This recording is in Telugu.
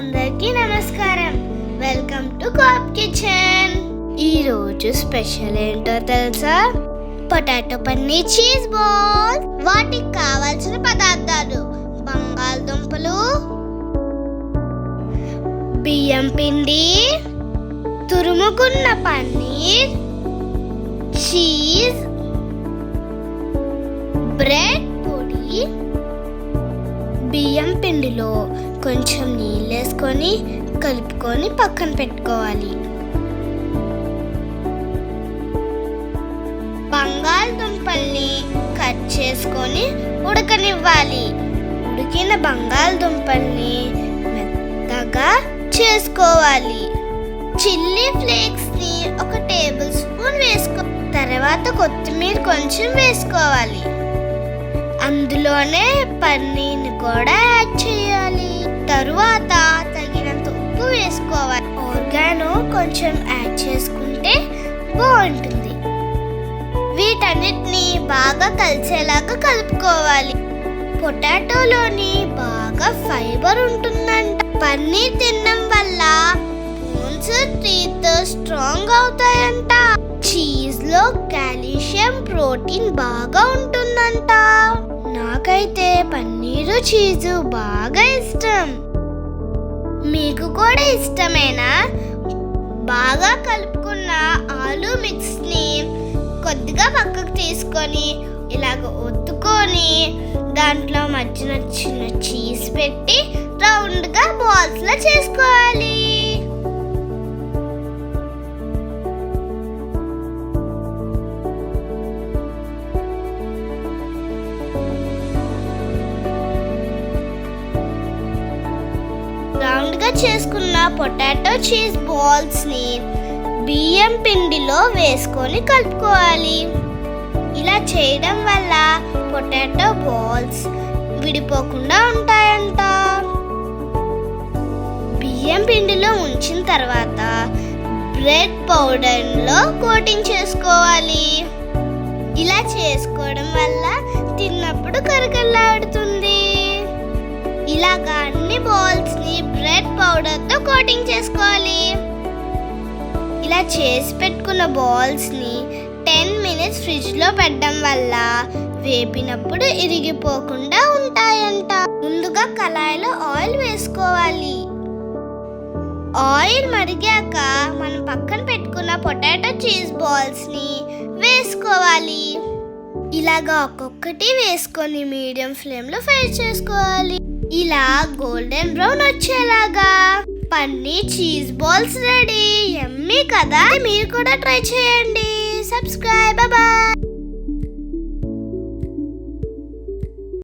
అందరికీ నమస్కారం. వెల్కమ్ టు కాప్ కిచెన్ ఈ రోజు స్పెషల్ ఏంటో తెలుసా? పొటాటో పన్నీర్ చీజ్ బాల్ వాటికి కావాల్సిన పదార్థాలు బంగాళదుంపలు బియ్యం పిండి తురుముకున్న పన్నీర్ చీజ్ బ్రెడ్ పొడి బియ్యం పిండిలో కొంచెం నీళ్ళు వేసుకొని కలుపుకొని పక్కన పెట్టుకోవాలి. బంగాళదుంపల్ని కట్ చేసుకొని ఉడకనివ్వాలి. ఉడికిన బంగాళదుంపల్ని మెత్తగా చేసుకోవాలి. చిల్లీ ఫ్లేక్స్ని ఒక టేబుల్ స్పూన్ వేసుకో తర్వాత కొత్తిమీర కొంచెం వేసుకోవాలి. అందులోనే పన్నీర్ని కూడా యాడ్ చేయాలి. తరువాత తగినంత ఉప్పు వేసుకోవాలి. ఆర్గానో కొంచెం యాడ్ చేసుకుంటే బాగుంటుంది. వీటన్నిటిని బాగా కలిసేలాగా కలుపుకోవాలి. పొటాటోలోని బాగా ఫైబర్ ఉంటుందంట. పన్నీర్ తినడం వల్ల బోన్స్ టీత్ స్ట్రాంగ్ అవుతాయంట. చీజ్లో కాల్షియం ప్రోటీన్ బాగా ఉంటుందంట. నాకైతే పన్నీరు చీజు బాగా ఇష్టం. మీకు కూడా ఇష్టమేనా? బాగా కలుపుకున్న ఆలు మిక్స్ని కొద్దిగా పక్కకు తీసుకొని ఇలాగ ఒత్తుకొని దాంట్లో మధ్యన చిన్న చీజ్ పెట్టి రౌండ్గా బాల్స్లో చేసుకోవాలి. రౌండ్ చేసుకున్న పొటాటో చీజ్ బాల్స్ని బియ్యం పిండిలో వేసుకొని కలుపుకోవాలి. ఇలా చేయడం వల్ల పొటాటో బాల్స్ విడిపోకుండా ఉంటాయంట. బియ్యం పిండిలో ఉంచిన తర్వాత బ్రెడ్ పౌడర్లో కోటింగ్ చేసుకోవాలి. ఇలా చేసుకోవడం వల్ల తిన్నప్పుడు కరకల్లాడుతుంది ఇలాగా అన్ని బాల్స్ని ని పౌడర్తో కోటింగ్ చేసుకోవాలి. ఇలా చేసి పెట్టుకున్న బాల్స్ని టెన్ మినిట్స్ ఫ్రిడ్జ్లో పెట్టడం వల్ల వేపినప్పుడు ఇరిగిపోకుండా ఉంటాయంట. ముందుగా కళాయిలో ఆయిల్ వేసుకోవాలి. ఆయిల్ మరిగాక మనం పక్కన పెట్టుకున్న పొటాటో చీజ్ బాల్స్ని వేసుకోవాలి. ఇలాగా ఒక్కొక్కటి వేసుకొని మీడియం ఫ్లేమ్లో ఫ్రై చేసుకోవాలి. ఇలా గోల్డెన్ బ్రౌన్ వచ్చేలాగా. పన్నీర్ చీజ్ బాల్స్ రెడీ ఎమ్మీ కదా? మీరు కూడా ట్రై చేయండి. Subscribe bye